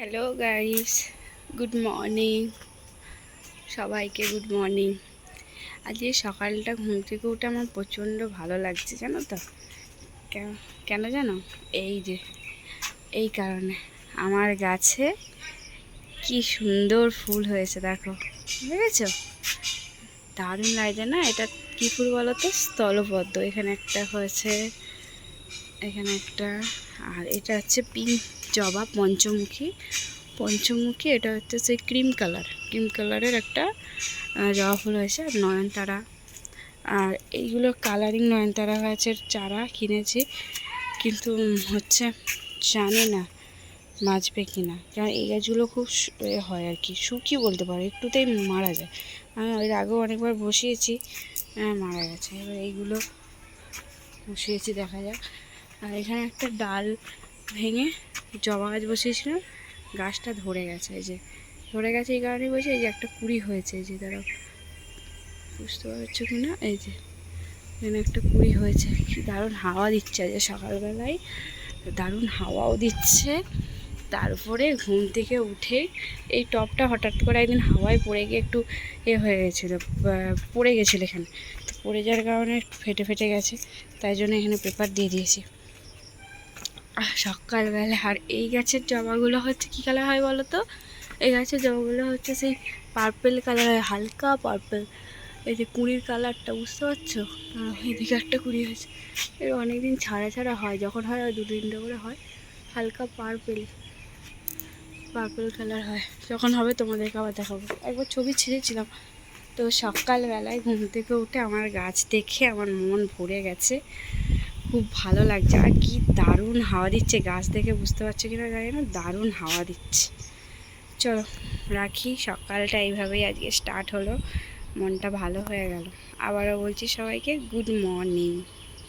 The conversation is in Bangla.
হ্যালো গাইস গুড মর্নিং সবাইকে গুড মর্নিং আজকে সকালটা ঘুম থেকে উঠে আমার প্রচণ্ড ভালো লাগছে, জানো তো? কেন- জানো? এই যে, এই কারণে। আমার গাছে কি সুন্দর ফুল হয়েছে, দেখো। বুঝেছ? দারুণ লাগছে না? এটা কী ফুল বলো তো? স্থলপদ্ম। এখানে একটা হয়েছে, এখানে একটা, আর এটা হচ্ছে পিঙ্ক জবা পঞ্চমুখী। পঞ্চমুখী এটা হচ্ছে সেই ক্রিম কালার। ক্রিম কালারের একটা জবা ফুল হয়েছে আর নয়নতারা। আর এইগুলো কালারিং নয়নতারা হয়েছে চারা কিনেছি কিন্তু হচ্ছে জানি না বাঁচবে কি না কারণ এই গাছগুলো খুব হয় আর কি শুকি বলতে পারো একটুতেই মারা যায়। আমি এর আগেও অনেকবার বসিয়েছি আহ, মারা গেছে। এবার এইগুলো বসিয়েছি দেখা যাক। আর এখানে একটা ডাল ভেঙে জবা গাছ বসিয়েছিলাম, গাছটা ধরে গেছে, এই যে। ধরে গেছে এই কারণে বলছে, এই যে একটা কুড়ি হয়েছে, এই যে দাঁড়াও বুঝতে পারছ কি না? এই যে, এখানে একটা কুড়ি হয়েছে। কি দারুণ হাওয়া দিচ্ছে যে সকালবেলায়। দারুণ হাওয়াও দিচ্ছে। তারপরে ঘুম থেকে উঠে এই টপটা হঠাৎ করে একদিন হাওয়ায় পড়ে গিয়ে একটু এ হয়ে গেছিল পড়ে গেছিল এখানে। তো পড়ে যাওয়ার কারণে ফেটে ফেটে গেছে, তাই জন্য এখানে পেপার দিয়ে দিয়েছি। সকালবেলা। আর এই গাছের জবাগুলো হচ্ছে কী কালার হয় বলো তো এই গাছের জবাগুলো হচ্ছে সেই পার্পেল কালার হয়, হালকা পার্পেল এই যে কুড়ির কালারটা বুঝতে পারছ? এদিকে একটা কুড়ি হয়েছে। এর অনেক দিন ছাড়া ছাড়া হয়, যখন হয় দু তিনটে করে হয়। হালকা পার্পেল পার্পেল কালার হয়। যখন হবে তোমাদেরকে আবার দেখাবো। একবার ছবি ছেড়েছিলাম। তো সকালবেলায় ঘুম থেকে উঠে আমার গাছ দেখে আমার মন ভরে গেছে। খুব ভালো লাগছে। আর কি দারুণ হাওয়া দিচ্ছে। গাছ দেখে বুঝতে পারছ কিনা জানি না, দারুণ হাওয়া দিচ্ছে। চলো, রাখি। সকালটা এইভাবেই আজকে স্টার্ট হলো। মনটা ভালো হয়ে গেল। আবারও বলছি সবাইকে গুড মর্নিং